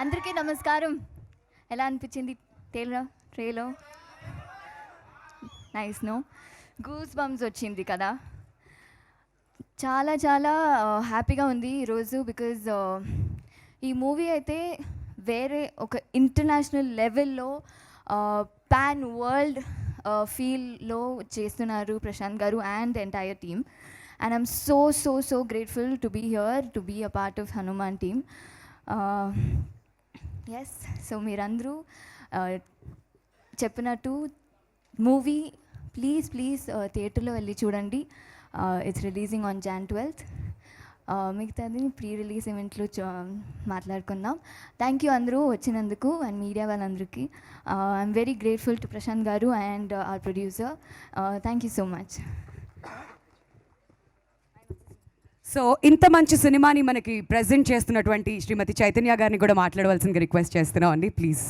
అందరికీ నమస్కారం. ఎలా అనిపించింది టేలో ట్రేలో నైస్ నో గూస్ బంప్స్ వచ్చింది కదా. చాలా చాలా హ్యాపీగా ఉంది ఈరోజు బికాజ్ ఈ మూవీ అయితే వేరే ఒక ఇంటర్నేషనల్ లెవెల్లో పాన్ వరల్డ్ ఫీల్లో చేస్తున్నారు ప్రశాంత్ గారు and entire team and I'm so so so grateful to be here to be a part of Hanuman team yes so మీరందరూ చెప్పినట్టు మూవీ ప్లీజ్ ప్లీజ్ థియేటర్లో వెళ్ళి చూడండి. It's releasing on Jan twelfth మిగతాది pre release ఈవెంట్లో మాట్లాడుకుందాం. Thank you అందరూ వచ్చినందుకు అండ్ మీడియా వాళ్ళందరికీ. I'm very grateful to Prashanth గారు and our producer thank you so much so ఇంత మంచి సినిమాని మనకి ప్రజెంట్ చేస్తున్నటువంటి శ్రీమతి చైతన్య గారిని కూడా మాట్లాడవలసిందిగా రిక్వెస్ట్ చేస్తున్నాం అండి ప్లీజ్.